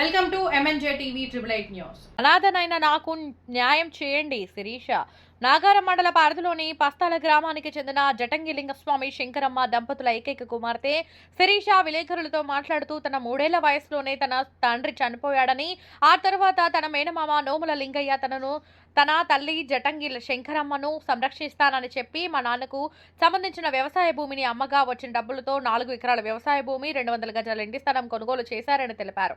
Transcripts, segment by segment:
Welcome to MNJ TV triple eight news అనాథనైన నాకు న్యాయం చేయండి శిరీష. నాగారం మండల పారధిలోని పస్తాల గ్రామానికి చెందిన జటంగి లింగస్వామి శంకరమ్మ దంపతుల ఏకైక కుమార్తె శిరీష విలేకరులతో మాట్లాడుతూ తన మూడేళ్ళ వయసులోనే తన తండ్రి చనిపోయాడని ఆ తర్వాత తన మేనమామ నోముల లింగయ్య తనను తన తల్లి జటంగి శంకరమ్మను సంరక్షిస్తానని చెప్పి మా నాన్నకు సంబంధించిన వ్యవసాయ భూమిని అమ్మగా వచ్చిన డబ్బులతో నాలుగు ఎకరాల వ్యవసాయ భూమి రెండు వందల గజాల ఇంటి స్థలం కొనుగోలు చేశారని తెలిపారు.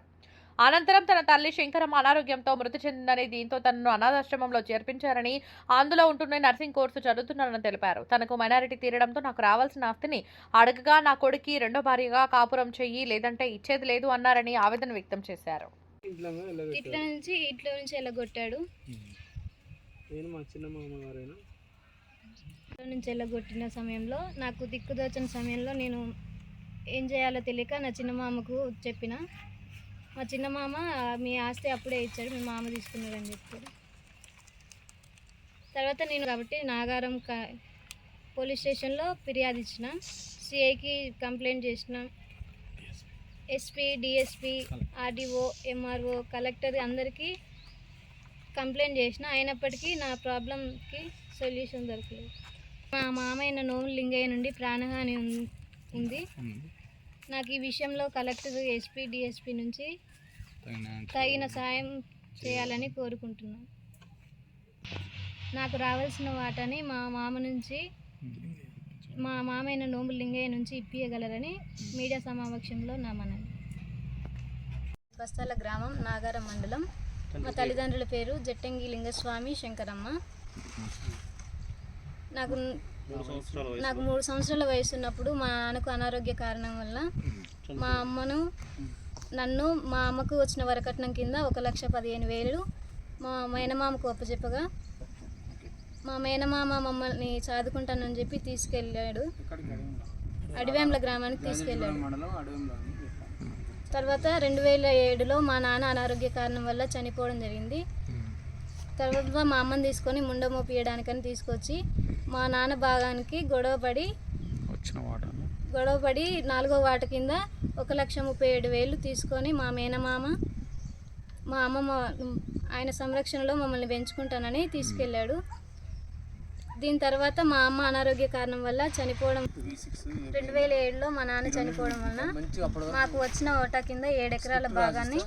అనంతరం తన తల్లి శంకరమ్మ అనారోగ్యంతో మృతి చెందిందని దీంతో తనను అనాథాశ్రమంలో చేర్పించారని అందులో ఉంటూనే నర్సింగ్ కోర్సు చదువుతున్నానని తెలిపారు. తనకు మైనారిటీ తీరడంతో నాకు రావాల్సిన ఆస్తిని అడగగా నా కొడుకి రెండో భార్యగా కాపురం చెయ్యి లేదంటే ఇచ్చేది లేదు అన్నారని ఆవేదన వ్యక్తం చేశారు. ఇట్లా నుంచి ఇట్లా నుంచి వెళ్ళగొట్టాడు నేను మా చిన్న మామగారైనా? ఇట్లా నుంచి వెళ్ళగొట్టిన సమయంలో నాకు దిక్కుదోచిన సమయంలో నేను ఏం చేయాలో తెలియక నా చిన్న మామకు చెప్పిన. మా చిన్న మామ మీ ఆస్తి అప్పుడే ఇచ్చాడు మీ మామ తీసుకున్నాడని చెప్పాడు. తర్వాత నేను కాబట్టి నాగారం క పోలీస్ స్టేషన్లో ఫిర్యాదు ఇచ్చిన సిఐకి కంప్లైంట్ చేసిన SP DSP RDO MRO collector అందరికీ కంప్లైంట్ చేసిన. అయినప్పటికీ నా ప్రాబ్లంకి సొల్యూషన్ దొరకలేదు. మా మామయ్య నోము లింగయ్య నుండి ప్రాణహాని ఉం- ఉంది. నాకు ఈ విషయంలో కలెక్టర్ ఎస్పీ డిఎస్పి నుంచి తగిన సాయం చేయాలని కోరుకుంటున్నాను. నాకు రావాల్సిన వాటని మా మామ నుంచి మా మామయ్య నోముల లింగయ్య నుంచి ఇప్పియగలరని మీడియా సమావేశంలో నా మనవి బస్తాల గ్రామం నాగారం మండలం. మా తల్లిదండ్రుల పేరు జట్టంగి లింగస్వామి శంకరమ్మ. నాకు నాకు మూడు సంవత్సరాల వయసు ఉన్నప్పుడు మా నాన్నకు అనారోగ్య కారణం వల్ల మా అమ్మను నన్ను మా అమ్మకు వచ్చిన వరకట్నం కింద ఒక లక్ష పదిహేను వేలు మా మేనమామకు అప్పచెప్పగా మా మేనమామ మమ్మల్ని చదువుకుంటానని చెప్పి తీసుకెళ్ళాడు. అడివేంల గ్రామానికి తీసుకెళ్ళాడు. తర్వాత రెండు వేల ఏడులో మా నాన్న అనారోగ్య కారణం వల్ల చనిపోవడం జరిగింది. తర్వాత మా అమ్మని తీసుకొని ముండ మోపియడానికని తీసుకొచ్చి మా నాన్న భాగానికి గొడవపడి వచ్చిన వాటను గొడవపడి నాలుగో వాట కింద ఒక లక్ష ముప్పై ఏడు వేలు తీసుకొని మా మేనమామ మా అమ్మమ్మ ఆయన సంరక్షణలో మమ్మల్ని పెంచుకుంటానని తీసుకెళ్ళాడు. దీని తర్వాత మా అమ్మ అనారోగ్య కారణం వల్ల చనిపోవడం రెండు వేల ఏడులో మా నాన్న చనిపోవడం వలన మాకు వచ్చిన ఓటా కింద ఏడు ఎకరాల భాగాన్ని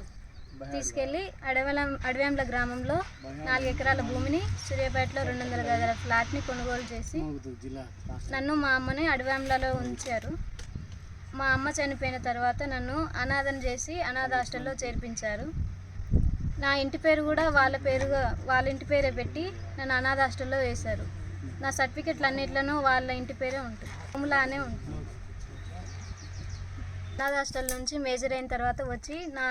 తీసుకెళ్ళి అడవల అడవేంల గ్రామంలో నాలుగు ఎకరాల భూమిని సూర్యాపేటలో రెండు వందల గదుల ఫ్లాట్ని కొనుగోలు చేసి నన్ను మా అమ్మని అడవేంలలో ఉంచారు. మా అమ్మ చనిపోయిన తర్వాత నన్ను అనాథం చేసి అనాథ హాస్టల్లో చేర్పించారు. నా ఇంటి పేరు కూడా వాళ్ళ పేరుగా వాళ్ళ ఇంటి పేరే పెట్టి నన్ను అనాథ హాస్టల్లో వేశారు. నా సర్టిఫికెట్లు అన్నిట్లోనూ వాళ్ళ ఇంటి పేరే ఉంటుంది. భూములానే ఉంటుంది. అనాథ హాస్టల్ నుంచి మేజర్ అయిన తర్వాత వచ్చి నా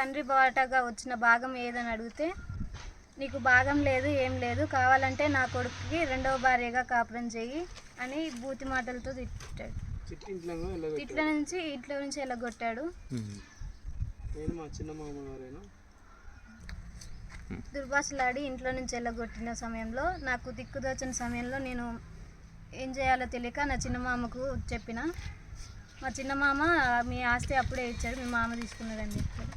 తండ్రి బాటగా వచ్చిన భాగం ఏదని అడిగితే నీకు భాగం లేదు ఏం లేదు కావాలంటే నా కొడుకుకి రెండవ భార్యగా కాపురం చెయ్యి అని బూతి మాటలతో తిట్టాడు. ఇంట్లో నుంచి ఇట్ల నుంచి చిన్న మామగారైనా? దుర్భాషలాడి ఇంట్లో నుంచి వెళ్ళగొట్టిన సమయంలో నాకు దిక్కుదోచిన సమయంలో నేను ఏం చేయాలో తెలియక నా చిన్న మామకు చెప్పిన. మా చిన్న మామ మీ ఆస్తి అప్పుడే ఇచ్చాడు మీ మామ తీసుకున్నాడని చెప్పాడు.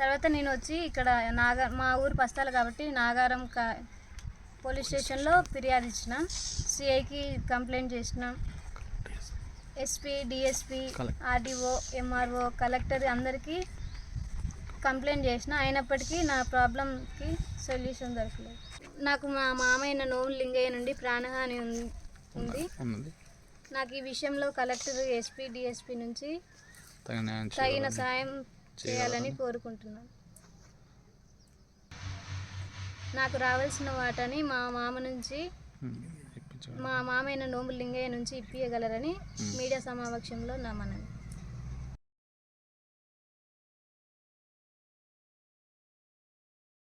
తర్వాత నేను వచ్చి ఇక్కడ నాగా మా ఊరు పస్తాలు కాబట్టి నాగారం క పోలీస్ స్టేషన్లో ఫిర్యాదు ఇచ్చిన. సిఐకి కంప్లైంట్ చేసిన. SP DSP RDO MRO collector అందరికీ కంప్లైంట్ చేసిన. అయినప్పటికీ నా ప్రాబ్లంకి సొల్యూషన్ దొరకలేదు. నాకు మా మామయ్య నోముల లింగయ్య నుండి ప్రాణహాని ఉంది నాకు ఈ విషయంలో కలెక్టర్ ఎస్పీ డిఎస్పి నుంచి తగిన సాయం చేయాలని కోరుకుంటున్నాను. నాకు రావాల్సిన వాటని మా మామ నుంచి మా మామయ్య నోముల లింగయ్య నుంచి ఇప్పియగలరని మీడియా సమావేశంలో నా మనవి